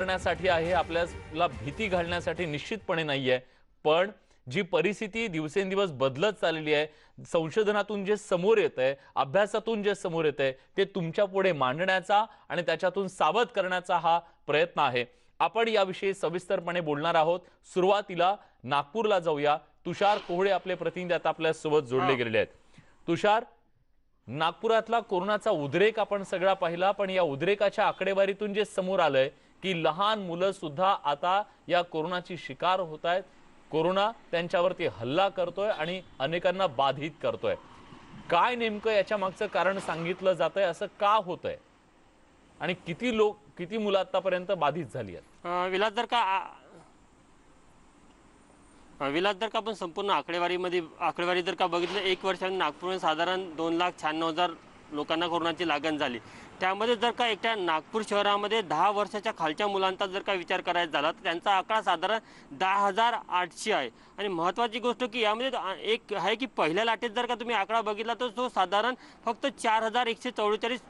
करण्यासाठी आहे आपल्याला भीती घालण्यासाठी निश्चितपणे नाहीये. पण जी परिस्थिती दिवसेंदिवस बदलत चाललेली आहे संशोधनातून जे समोर येत आहे अभ्यासातून जे समोर येत आहे ते तुमच्यापुढे मांडण्याचा आणि त्याच्यातून सावध करण्याचा हा प्रयत्न आहे. आपण याविषयी सविस्तरपणे बोलणार आहोत. सुरुवातीला नागपूरला जाऊया. तुषार कोहळे आपले प्रतिनिधी आता आपल्यासोबत जोडले गेलेले आहेत. तुषार नागपुरातला कोरोनाचा उद्रेक आपण सगळा पाहिला पण या उद्रेकाच्या आकडेवारीतून जे समोर आलंय की लहान मुलं सुद्धा आता या कोरोनाची शिकार होत आहेत. कोरोना त्यांच्यावरती हल्ला करतोय आणि अनेकांना बाधित करतोय. काय नेमकं याच्या मागचं कारण सांगितलं जातंय? असं का होतंय? आणि किती लोक किती मुलं आतापर्यंत बाधित झाली आहेत? विलास जर का विलास जर का आपण संपूर्ण आकडेवारीमध्ये आकडेवारी जर का बघितलं एक वर्षाने नागपूरमध्ये साधारण दोन लाख शहाण्णव हजार लोकांना कोरोनाची लागण झाली. त्यामध्ये जर का एकट्या नागपूर शहरामध्ये दहा वर्षाच्या खालच्या मुलांचा जर का विचार करायचा झाला तर त्यांचा आकडा साधारण दहा हजार आठशे आहे. आणि महत्त्वाची गोष्ट की यामध्ये एक आहे की पहिल्या लाटेत जर का तुम्ही आकडा बघितला तर तो साधारण फक्त चार हजार एकशे चौवेचाळीस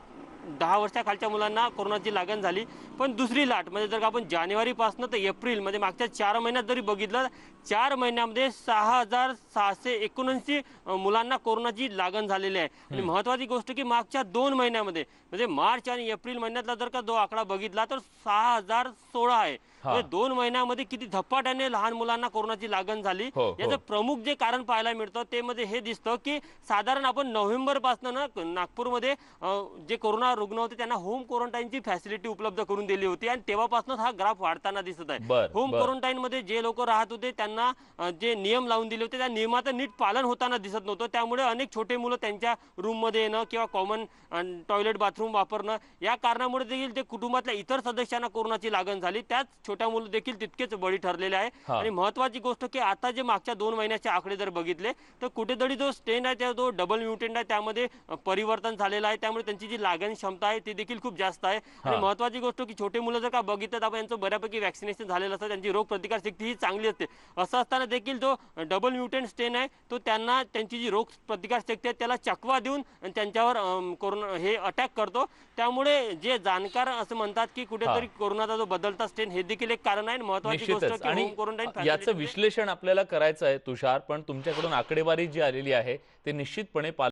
दहा वर्षाखालच्या मुलांना कोरोनाची लागण झाली. पण दुसरी लाट म्हणजे जर का आपण जानेवारीपासून तर एप्रिलमध्ये मागच्या चार महिन्यात जरी बघितलं चार महिन्यामध्ये सहा हजार सहाशे एकोणऐंशी मुलांना कोरोनाची लागण झालेली आहे. आणि महत्वाची गोष्ट की मागच्या दोन महिन्यामध्ये म्हणजे मार्च आणि एप्रिल महिन्यातला जर का जो आकडा बघितला तर सहा हजार सोळा आहे. म्हणजे दोन महिन्यामध्ये किती झपाट्याने लहान मुलांना कोरोनाची लागण झाली. हो, हो. याचं प्रमुख जे कारण पाहायला मिळतं ते मध्ये हे दिसतं की साधारण आपण नोव्हेंबरपासून ना नागपूरमध्ये जे कोरोना रुग्ण होते त्यांना होम क्वारंटाईनची फॅसिलिटी उपलब्ध करून दिली होती. आणि तेव्हापासून हा ग्राफ वाढताना दिसत आहे. होम. क्वारंटाईन मध्ये जे लोक राहत होते त्यांना जे नियम लावून दिले होते त्या नियमाचं नीट पालन होताना दिसत नव्हतं. त्यामुळे अनेक छोटे मुलं त्यांच्या रूममध्ये येणं किंवा कॉमन टॉयलेट बाथरूम वापरणं या कारणामुळे देखील ते कुटुंबातल्या इतर सदस्यांना कोरोनाची लागण झाली. त्याच छोट्या मुलं देखील तितकेच बळी ठरलेले आहे. आणि महत्वाची गोष्ट की आता जे मागच्या दोन महिन्याचे आकडे जर बघितले तर कुठेतरी जो स्टेन आहे त्या जो डबल म्युटेंट आहे त्यामध्ये परिवर्तन झालेलं आहे. त्यामुळे त्यांची जी लागण क्षमता आहे ती देखील खूप जास्त आहे. आणि. महत्वाची गोष्ट की छोटे मुलं जर का बघितलं तर आपण यांचं बऱ्यापैकी वॅक्सिनेशन झालेलं असतं. त्यांची रोग प्रतिकार शक्ती ही चांगली असते. असं असताना देखील जो डबल म्युटेंट स्टेन आहे तो त्यांना त्यांची जी रोग प्रतिकार शक्ती आहे त्याला चकवा देऊन त्यांच्यावर कोरोना हे अटॅक करतो. त्यामुळे जे जाणकार असं म्हणतात की कुठेतरी कोरोनाचा जो बदलता स्टेन हे देखील एक कारण आहे महत्वाची गोष्ट आणि याचं विश्लेषण आपल्याला करायचं आहे तुषार पण तुमच्याकडून आकडेवारी जी आलेली आहे ते निश्चितपणे पाल